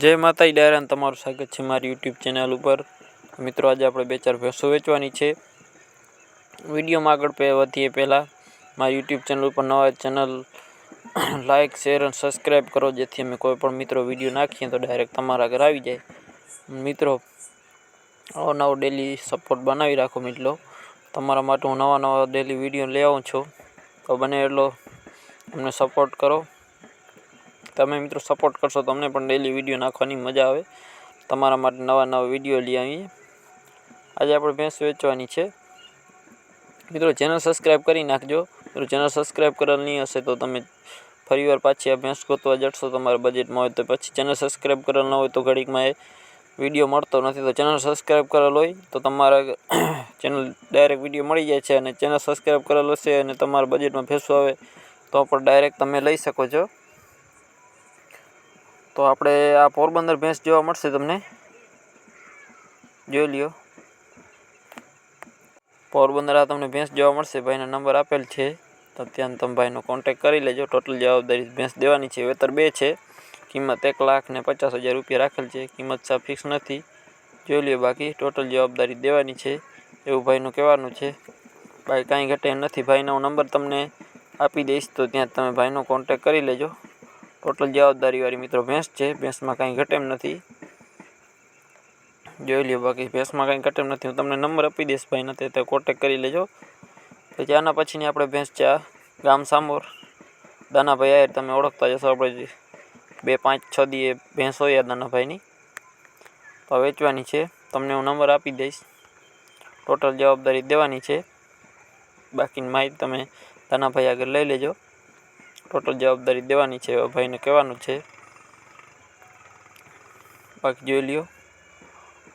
જય માતાજી ડાયરાન તમારું સ્વાગત છે મારી યુટ્યુબ ચેનલ ઉપર. મિત્રો, આજે આપણે બે ચાર ભેંસો વેચવાની છે. વિડીયોમાં આગળ વધીએ પહેલાં. મારી યુટ્યુબ ચેનલ ઉપર નવા ચેનલ લાઇક શેર અને સબસ્ક્રાઈબ કરો, જેથી અમે કોઈ પણ મિત્રો વીડિયો નાખીએ તો ડાયરેક્ટ તમારા ઘર આવી જાય. મિત્રો, આવો નવો ડેલી સપોર્ટ બનાવી રાખો મિત્રો. તમારા માટે હું નવા નવા ડેલી વીડિયો લઈ આવું છું. તો બને એટલો. અમને સપોર્ટ કરો. તમે મિત્રો સપોર્ટ કરશો તો અમને પણ ડેલી વીડિયો નાખવાની મજા આવે. તમારા માટે નવા નવા વીડિયો લઈ આવીએ. આજે આપણે ભેંસ વેચવાની છે. મિત્રો ચેનલ સબસ્ક્રાઈબ કરી નાખજો. મિત્રો ચેનલ સબસ્ક્રાઈબ કરેલ નહીં હશે તો તમે ફરીવાર પાછી આ ભેંસ ગોતવા જશો તમારા બજેટમાં હોય તો પછી ચેનલ સબસ્ક્રાઈબ કરેલ ન હોય તો ઘડીકમાં એ વીડિયો મળતો નથી. તો ચેનલ સબસ્ક્રાઈબ કરેલ હોય તો તમારા ચેનલ ડાયરેક્ટ વીડિયો મળી જાય છે અને ચેનલ સબસ્ક્રાઈબ કરેલ હશે અને તમારા બજેટમાં ભેંસો આવે તો પણ ડાયરેક્ટ તમે લઈ શકો છો. તો આપણે આ પોરબંદર ભેંસ જોવા મળશે તમને. જોઈ લ્યો. પોરબંદર આ તમને ભેંસ જોવા મળશે. ભાઈના નંબર આપેલ છે. તો ત્યાં તમે ભાઈનો કોન્ટેક કરી લેજો. ટોટલ જવાબદારી ભેંસ દેવાની છે. વેતર બે છે. કિંમત એક લાખ ને પચાસ હજાર રૂપિયા રાખેલ છે. કિંમત સાફ ફિક્સ નથી. જોઈ લ્યો બાકી. ટોટલ જવાબદારી દેવાની છે. એવું ભાઈનું કહેવાનું છે. ભાઈ કાંઈ ઘટે નથી. ભાઈનો નંબર તમને આપી દઈશ. તો ત્યાં તમે ભાઈનો કોન્ટેક કરી લેજો. ટોટલ જવાબદારીવાળી મિત્રો ભેંસ છે. ભેંસમાં કાંઈ ઘટે એમ નથી. જોઈ લ્યો બાકી, ભેંસમાં કાંઈ ઘટે એમ નથી. હું તમને નંબર આપી દઈશ ભાઈ નથી તો કોન્ટેક કરી લેજો. પછી આના પછીની આપણે ભેંસ છે ગામ સામોર. દાનાભાઈ આયર, તમે ઓળખતા જશો આપણે બે પાંચ છ દીએ ભેંસ હોય દાનાભાઈની. તો વેચવાની છે. તમને હું નંબર આપી દઈશ. ટોટલ જવાબદારી દેવાની છે. બાકીની માહિતી તમે દાનાભાઈ આગળ લઈ લેજો. ટોટલ જવાબદારી દેવાની છે ભાઈને કહેવાનું છે. બાકી જોઈ લ્યો.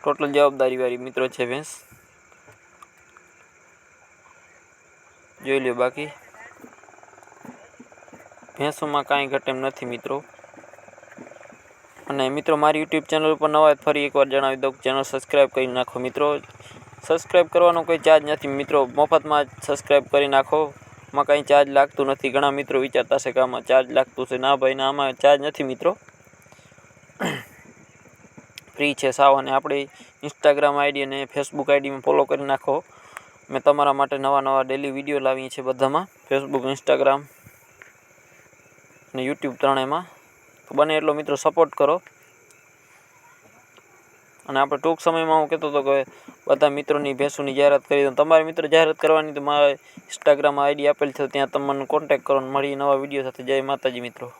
ટોટલ જવાબદારીવાળી મિત્રો છે ભેંસ. જોઈ લ્યો બાકી. ભેંસોમાં કાંઈ ઘટ એમ નથી મિત્રો. અને મિત્રો, મારી યુટ્યુબ ચેનલ ઉપર નવા ફરી એકવાર જણાવી દઉં ચેનલ સબસ્ક્રાઈબ કરી નાખો મિત્રો. સબસ્ક્રાઈબ કરવાનો કોઈ ચાર્જ નથી મિત્રો. મફતમાં સબસ્ક્રાઈબ કરી નાખો. માં કાંઈ ચાર્જ લાગતું નથી. ઘણા મિત્રો વિચારતા છે કે આમાં ચાર્જ લાગતું છે. ના ભાઈ, ના, આમાં ચાર્જ નથી મિત્રો. ફ્રી છે સાવ. અને આપણી ઇન્સ્ટાગ્રામ આઈડી અને ફેસબુક આઈડીમાં ફોલો કરી નાખો. મેં તમારા માટે નવા નવા ડેલી વીડિયો લાવીએ છીએ બધામાં. ફેસબુક ઇન્સ્ટાગ્રામ અને યુટ્યુબ ત્રણેયમાં. તો બને એટલો મિત્રો સપોર્ટ કરો. અને આપણે ટૂંક સમયમાં હું કહેતો હતો કે બધા મિત્રોની, ભેંસોની જાહેરાત કરી દઉં. તમારે મિત્રો જાહેરાત કરવાની તો મારે ઇન્સ્ટાગ્રામ આઈડી આપેલ છે, ત્યાં તમને કોન્ટેક કરો મળી નવા વીડિયો સાથે. જય માતાજી મિત્રો.